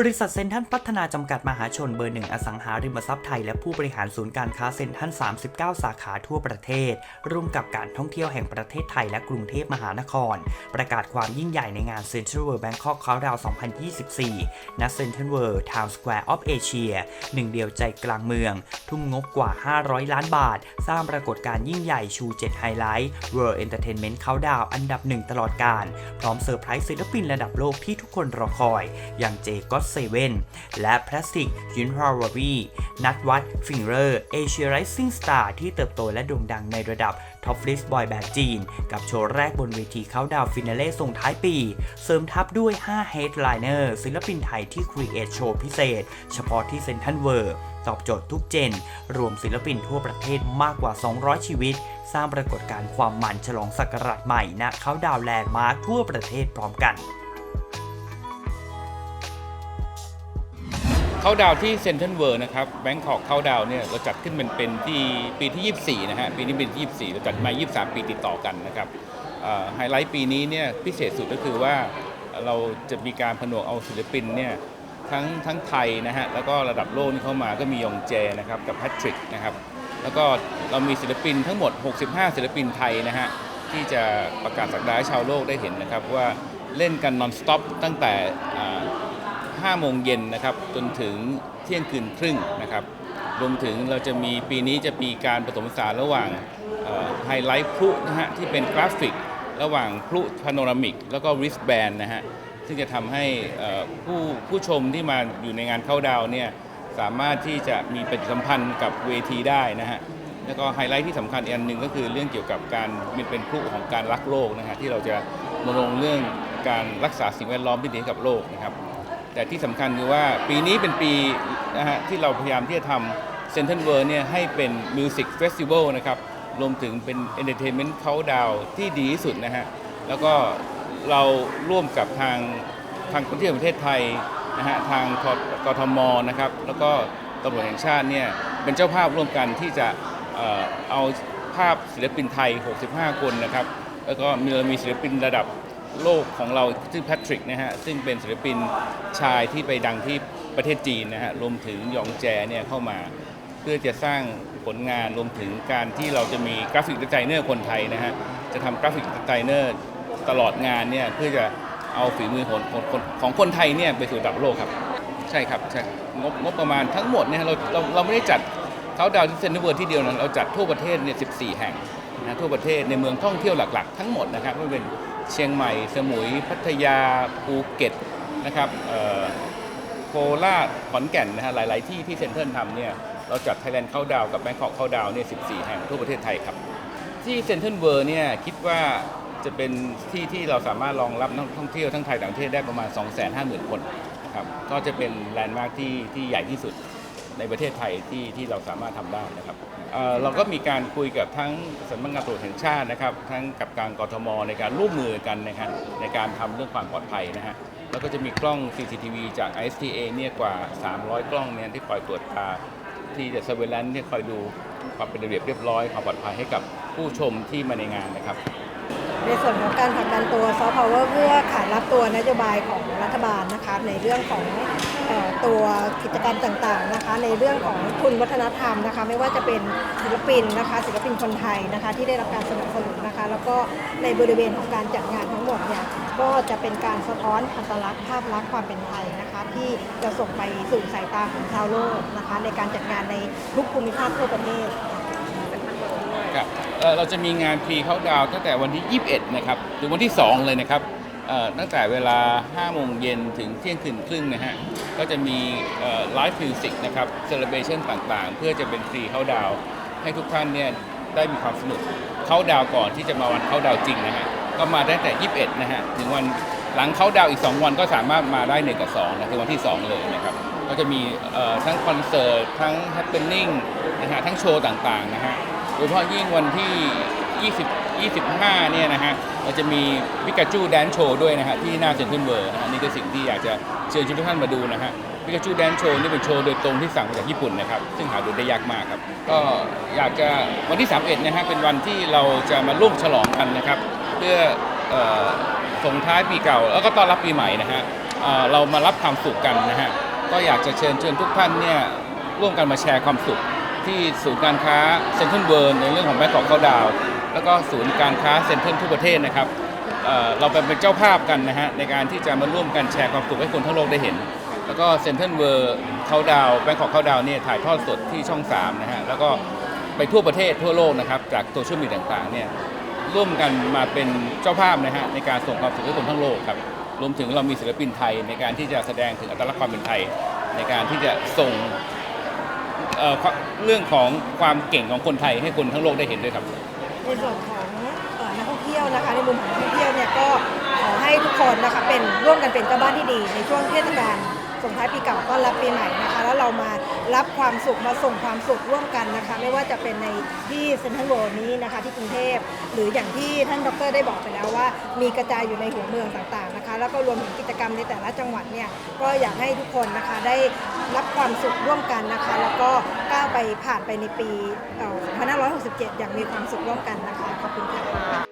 บริษัทเซ็นทรัลพัฒนาจำกัดมหาชนเบอร์หนึ่งอสังหาริมทรัพย์ไทย และผู้บริหารศูนย์การค้าเซ็นทรัล39 สาขาทั่วประเทศ ร่วมกับการท่องเที่ยวแห่งประเทศไทยและกรุงเทพมหานคร ประกาศความยิ่งใหญ่ในงาน Central World Bangkok Countdown 2024ณ Central World Town Square of Asia หนึ่งเดียวใจกลางเมือง ทุ่มงบกว่า 500 ล้านบาท สร้างปรากฏการณ์ยิ่งใหญ่ชู7ไฮไลท์ World Entertainment Countdown อันดับหนึ่งตลอดการ พร้อมเซอร์ไพรส์ศิลปินระดับโลกที่ทุกคนรอคอย อย่างเจก็เซเว่นและพลาสติกยุนฮารววีนัทวัตฟิงเรอร์เอเชียไรซิ่งสตาร์ที่เติบโตและโด่งดังในระดับท็อปลิสบอยแบนด์จีน กับโชว์แรกบนเวทีเขาดาวฟินาเล่ส่งท้ายปี เสริมทับด้วย 5 Headliner ศิลปินไทยที่ครีเอทโชว์พิเศษ เฉพาะที่เซนทันเวิร์ตอบโจทย์ทุกเจน รวมศิลปินทั่วประเทศมากกว่า 200 ชีวิต สร้างปรากฏการณ์ความมันฉลองศักราชใหม่ณเขาดาวแลนด์มาร์คทั่วประเทศพร้อมกัน เข้าดาวที่เซนทรัลเวิร์นะครับแบงคอกเข้าดาวเนี่ยเราจัดขึ้นเป็นเป็นที่ปีที่ 24 นะฮะ ปีนี้เป็นที่24 เราจัดมา 23 ปีติดต่อกันนะครับไฮไลท์ปีนี้เนี่ยพิเศษสุดก็คือว่าเราจะมีการผนวกเอาศิลปินเนี่ยทั้งทั้งไทยนะฮะ แล้วก็ระดับโลกนี่เข้ามาก็มียองแจนะครับกับแพทริกนะครับ แล้วก็เรามีศิลปินทั้งหมด 65 ศิลปินไทยนะฮะ ที่จะประกาศสักดาให้ชาวโลกได้เห็นนะครับว่าเล่นกันนอนสต็อปตั้งแต่ 5โมงเย็นนะครับจนถึงเที่ยงคืนครึ่งนะครับรวมถึงเราจะมีปีนี้จะมีการผสมผสานระหว่างไฮไลท์พลุนะฮะที่เป็นกราฟิก ระหว่างพลุพาโนรามิก แล้วก็ริสแบนนะฮะซึ่งจะทำให้ผู้ผู้ชมที่มาอยู่ในงานเข้าดาวเนี่ยสามารถที่จะมีปฏิสัมพันธ์กับเวทีได้นะฮะแล้วก็ไฮไลท์ที่สำคัญอีกอันหนึ่งก็คือเรื่องเกี่ยวกับการมันเป็นพลุของการรักโลกนะฮะที่เราจะรณรงเรื่องการรักษาสิ่งแวดล้อมที่ดีกับโลกนะครับ แต่ที่สำคัญคือว่าปีนี้เป็นปีนะฮะที่เราพยายามที่จะทำเซน t ั a เวิร์เนี่ยให้เป็นมิวสิกเฟสติวัลนะครับรวมถึงเป็นเอนเตอร์เทนเมนต์เขาดาวที่ดีที่สุดนะฮะแล้วก็เราร่วมกับทางทางคนที่ประเทศไทยนะฮะทางกกทมนะครับแล้วก็ตำรวจแห่งชาติเนี่ยเป็นเจ้าภาพร่วมกันที่จะเออเอาภาพศิลปินไทย 65 คนนะครับ แล้วก็มีเรามีศิลปินระดับ โลกของเราชื่อแพทริกนะฮะซึ่งเป็นศิลปินชายที่ไปดังที่ประเทศจีนนะฮะรวมถึงยองแจเนี่ยเข้ามา เพื่อจะสร้างผลงานรวมถึงการที่เราจะมีกราฟิกดีไซเนอร์คนไทยนะฮะจะทำกราฟิกดีไซเนอร์ตลอดงานเนี่ยเพื่อจะเอาฝีมือของคนของคนไทยเนี่ยไปสู่ระดับโลกครับ ใช่ครับใช่งบงบประมาณทั้งหมดเนี่ยเราเราเราไม่ได้จัดเขาดาวที่เซนต์เวิร์ที่เดียวนะเราจัดทั่วประเทศเนี่ย14 แห่งนะทั่วประเทศในเมืองท่องเที่ยวหลัก ๆ ทั้งหมดนะครับไม่เป็น เชียงใหม่ สมุย พัทยา ภูเก็ตนะครับโคราชขอนแก่นนะฮะหลาย ๆ ที่ที่เซ็นทรัลทำเนี่ยเราจัดไทยแลนด์เข้าดาวกับแบงคอกเข้าดาวเนี่ย14 แห่งทั่วประเทศไทยครับ ที่เซ็นทรัลเวิร์เนี่ยคิดว่าจะเป็นที่ที่เราสามารถรองรับนักท่องเที่ยวทั้งไทยต่างประเทศได้ประมาณ 250,000 คนนะครับก็จะเป็นแลนด์มาร์คที่ที่ใหญ่ที่สุดในประเทศไทยที่ที่เราสามารถทำได้นะครับ เราก็มีการคุยกับทั้งสำนักงานตรวจแห่งชาตินะครับ ทั้งกับการกรทมในการร่วมมือกันนะครับในการทำเรื่องความปลอดภัยนะฮะแล้วก็จะมีกล้อง CCTV จาก ISTA เนี่ยกว่า 300 กล้องเนี่ยที่คอยตรวจตาที่จะ surveillance ที่คอยดูความเป็นระเบียบเรียบร้อยความปลอดภัยให้กับผู้ชมที่มาในงานนะครับ ในส่วนของการผลักดันตัวซอฟต์พาวเวอร์เพื่อขานรับตัวนโยบายของรัฐบาลนะคะในเรื่องของ ตัวกิจกรรมต่างๆนะคะ ในเรื่องของทุนวัฒนธรรมนะคะ ไม่ว่าจะเป็นศิลปินนะคะศิลปินคนไทยนะคะที่ได้รับการสนับสนุนนะคะ แล้วก็ในบริเวณของการจัดงานทั้งหมดเนี่ยก็จะเป็นการสะท้อนอัตลักษณ์ภาพลักษณ์ความเป็นไทยนะคะ ที่จะส่งไปสู่สายตาของชาวโลกนะคะ ในการจัดงานในทุกภูมิภาคทั่วประเทศครับเราจะมีงานพรีเข้าดาวตั้งแต่วันที่ 21 นะครับ ถึงวันที่ 2 เลยนะครับ ตั้งแต่เวลา 5 โมงเย็นถึงเที่ยงคืนครึ่งนะฮะ ก็จะมีไลฟ์มิวสิกนะครับเซเลบรชันต่างๆ เพื่อจะเป็นฟรีเข้าดาวให้ทุกท่านเนี่ยได้มีความสนุกเข้าดาวก่อนที่จะมาวันเข้าดาวจริงนะฮะ ก็มาได้งแต่ 21 นะฮะ ถึงวันหลังเข้าดาวอีก 2 วันก็สามารถมาได้1กับ2นะคือวันที่ 2 เลยนะครับ ก็จะมีทั้งคอนเสิร์ตทั้งแฮปปนนิ่งนะฮะทั้งโชว์ต่างๆนะฮะโดยเฉพาะยิ่งวันที่ 20 25 เนี่ยนะฮะเราจะมีพิกาจูแดนโชว์ด้วยนะฮะที่หน้าเซ็นทรัลเวิร์นะฮะนี่คือสิ่งที่อยากจะเชิญชวนทุกท่านมาดูนะฮะพิกาจูแดนโชว์นี่เป็นโชว์โดยตรงที่สั่งมาจากญี่ปุ่นนะครับ ซึ่งหาดูได้ยากมากครับ ก็อยากจะวันที่ 31 นะฮะเป็นวันที่เราจะมาร่วมฉลองกันนะครับ เพื่ออส่งท้ายปีเก่า แล้วก็ต้อนรับปีใหม่นะฮะเเรามารับความสุขกันนะฮะก็อยากจะเชิญชวนทุกท่านเนี่ยร่วมกันมาแชร์ความสุขที่ศูนย์การค้าเซ็นทรัลเวิร์ในเรื่องของแบงกอกเข้าดาว แล้วก็ศูนย์การค้าเซ็นทรัลทั่วประเทศนะครับเอ่อเราเป็นเจ้าภาพกันนะฮะในการที่จะมาร่วมกันแชร์ความสุขให้คนทั้งโลกได้เห็น แล้วก็เซ็นทรัลเวิร์เขาดาวแบงกอกเขาดาวเนี่ยถ่ายทอดสดที่ช่อง 3 นะฮะ แล้วก็ไปทั่วประเทศทั่วโลกนะครับ จากโซเชียลมีเดียต่างๆเนี่ยร่วมกันมาเป็นเจ้าภาพนะฮะในการส่งความสุขให้คนทั้งโลกครับ รวมถึงเรามีศิลปินไทยในการที่จะแสดงถึงอัตลักษณ์ความเป็นไทย ในการที่จะส่งเอ่อเรื่องของความเก่งของคนไทยให้คนทั้งโลกได้เห็นด้วยครับ ในส่วนของนักท่องเที่ยวนะคะ ในมุมของนักท่องเที่ยวเนี่ยก็ขอให้ทุกคนนะคะเป็นร่วมกันเป็นเจ้าบ้านที่ดีในช่วงเทศกาล ส่งท้ายปีเก่าต้อนรับปีใหม่นะคะแล้วเรามารับความสุขมาส่งความสุขร่วมกันนะคะ ไม่ว่าจะเป็นในที่เซ็นทรัลเวิลด์นี้นะคะที่กรุงเทพหรืออย่างที่ท่านดรได้บอกไปแล้วว่า มีกระจายอยู่ในหัวเมืองต่างๆนะคะ แล้วก็รวมถึงกิจกรรมในแต่ละจังหวัดเนี่ยก็อยากให้ทุกคนนะคะได้รับความสุขร่วมกันนะคะ แล้วก็ก้าวไปผ่านไปในปี 2567 อย่างมีความสุขร่วมกันนะคะขอบคุณค่ะ